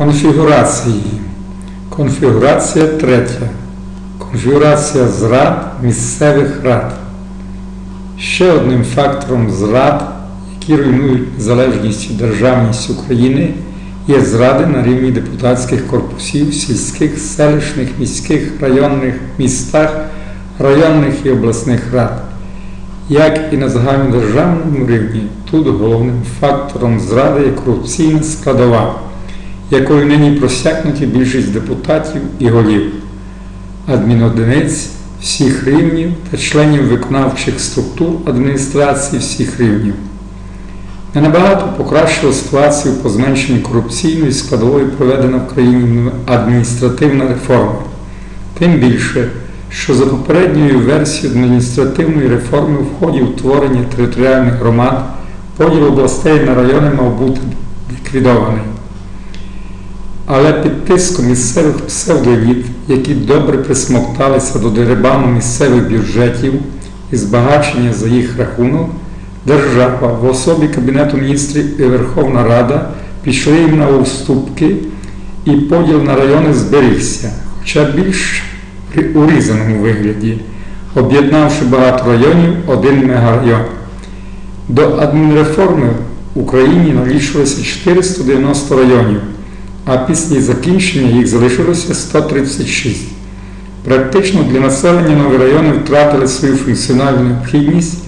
Конфігурації. Конфігурація третя. Конфігурація зрад місцевих рад. Ще одним фактором зрад, які руйнують незалежність і державність України, є зради на рівні депутатських корпусів, сільських, селищних, міських, районних містах, районних і обласних рад. Як і на загальнодержавному рівні, тут головним фактором зради є корупційна складова, якою нині просякнуті більшість депутатів і голів, адмінодиниць всіх рівнів та членів виконавчих структур адміністрації всіх рівнів. Не набагато покращила ситуацію по зменшенню корупційної складової проведена в країні адміністративна реформа. Тим більше, що за попередньою версією адміністративної реформи в ході утворення територіальних громад поділ областей на райони мав бути ліквідований. Але під тиском місцевих псевдоеліт, які добре присмокталися до дерибану місцевих бюджетів і збагачення за їх рахунок, держава в особі Кабінету міністрів і Верховна Рада пішли їм на уступки і поділ на райони зберігся, хоча більш при урізаному вигляді, об'єднавши багато районів один мегарайон. До адмінреформи в Україні налічувалося 490 районів, а після закінчення їх залишилося 136. Практично для населення нові райони втратили свою функціональну необхідність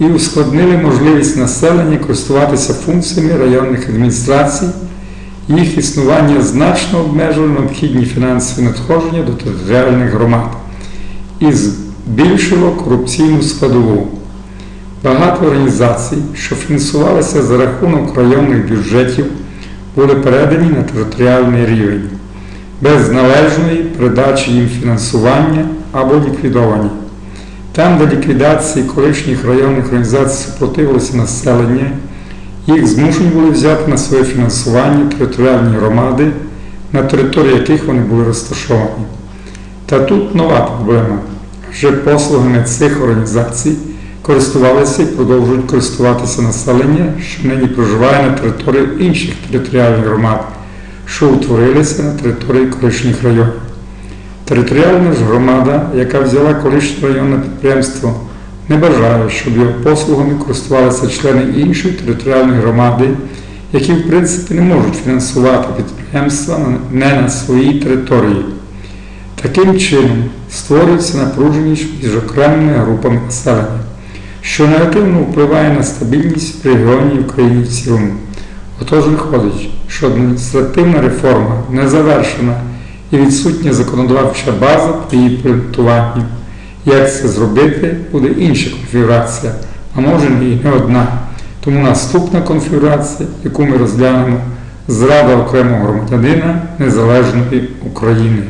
і ускладнили можливість населення користуватися функціями районних адміністрацій. Їх існування значно обмежувало необхідні фінансові надходження до територіальних громад і збільшило корупційну складову. Багато організацій, що фінансувалися за рахунок районних бюджетів, були передані на територіальний рівень без належної передачі їм фінансування або ліквідовані. Там, де ліквідації колишніх районних організацій супротивилося населення, їх змушені були взяти на своє фінансування територіальні громади, на території яких вони були розташовані. Та тут нова проблема. Вже послугами цих організацій користувалися і продовжують користуватися населення, що нині проживає на території інших територіальних громад, що утворилися на території колишніх районів. Територіальна ж громада, яка взяла колишнє районне підприємство, не бажає, щоб його послугами користувалися члени іншої територіальної громади, які в принципі не можуть фінансувати підприємства не на своїй території. Таким чином створюється напруженість між окремими групами населення, що негативно впливає на стабільність в регіоні і в цілому. Отож виходить, що адміністративна реформа не завершена і відсутня законодавча база при її проєктуванні. Як це зробити, буде інша конфігурація, а може і не одна. Тому наступна конфігурація, яку ми розглянемо, зрада окремого громадянина Незалежної України.